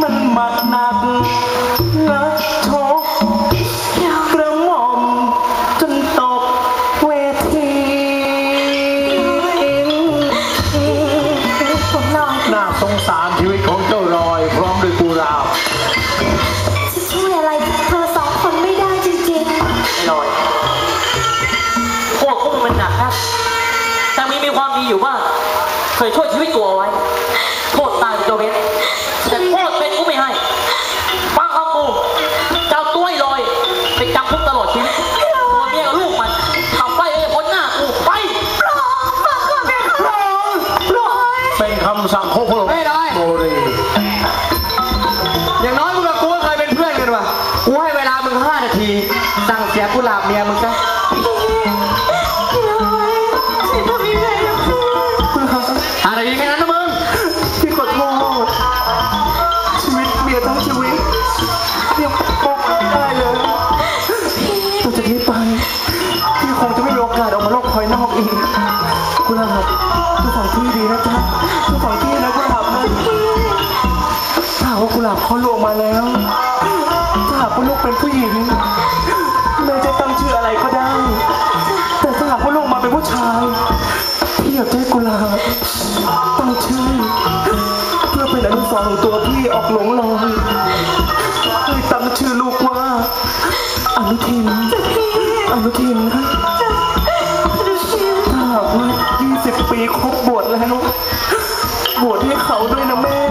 มันหมัดหนักนักชกกระหม่อมจนตกเวทีผมลอยน่าสงสารชีวิตของเจ้ารอยพร้อมด้วยกุหลาบจะช่วยอะไรเธอสองคนไม่ได้จริงไม่ลอยพวกพวกมึงมันหนักนะแต่มีมีความดีอยู่บ้าง เคยช่วยชีวิตกูเอาไว้ โทษตายเป็นตัวเบ็ดแต่โทษเป็นกูไม่ให้ฟังคำกูเจ้าตัวไอ้ลอยไปจำคุกตลอดชีวิตตัวเมียกับลูกมันขับไล่ไอ้พ้นหน้ากูไปเป็นคำสั่งของพระองค์ไม่ได้โมรีอย่างน้อยมึงกับกูก็เคยเป็นเพื่อนกันว่ะกูให้เวลามึงห้านาที สั่งเสียกุหลาบเมียมึงซะ กุหลาบเขาลวงมาแล้ว ถ้าหากว่าลูกเป็นผู้หญิงแม่จะตั้งชื่ออะไรก็ได้ แต่ถ้าหากว่าลูกมาเป็นผู้ชายพี่อยากให้กุหลาบตั้งชื่อเพื่อเป็นอนุสรณ์ของตัวพี่ออกหลงลอยให้ตั้งชื่อลูกว่าอนุทินอนุทินนะถ้าหากว่า20 ปีครบบวชแล้วบวชให้เขาด้วยนะแม่